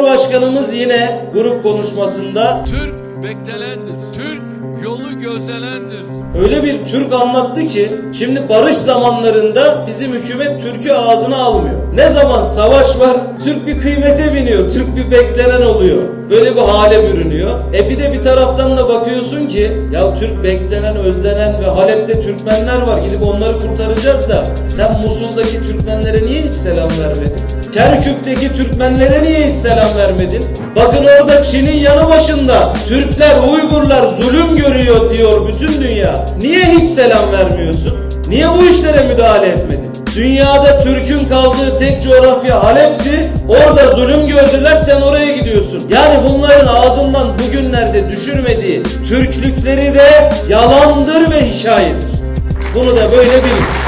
Cumhurbaşkanımız yine grup konuşmasında Türk beklenendir. Türk yolu gözlenendir. öyle bir Türk anlattı ki şimdi barış zamanlarında bizim hükümet Türk'ü ağzına almıyor. Ne zaman savaş var Türk bir kıymete biniyor. Türk bir beklenen oluyor. Böyle bir hale bürünüyor. E bir de bir taraftan da bakıyorsun ki ya Türk beklenen, özlenen ve Halep'te Türkmenler var. Gidip onları kurtaracağız da sen Musul'daki Türkmenlere niye hiç selam vermedin? Kerkük'teki Türkmenlere niye hiç selam vermedin? Bakın orada Çin'in yanı başında Türkler, Uygurlar zulüm görüyor diyor bütün dünya. Niye hiç selam vermiyorsun? Niye bu işlere müdahale etmedin? Dünyada Türk'ün kaldığı tek coğrafya Halep'ti. Orada zulüm gördüler sen oraya gidiyorsun. Yani bunların ağzından bugünlerde düşürmediği Türklükleri de yalandır ve hikayedir. Bunu da böyle bilin.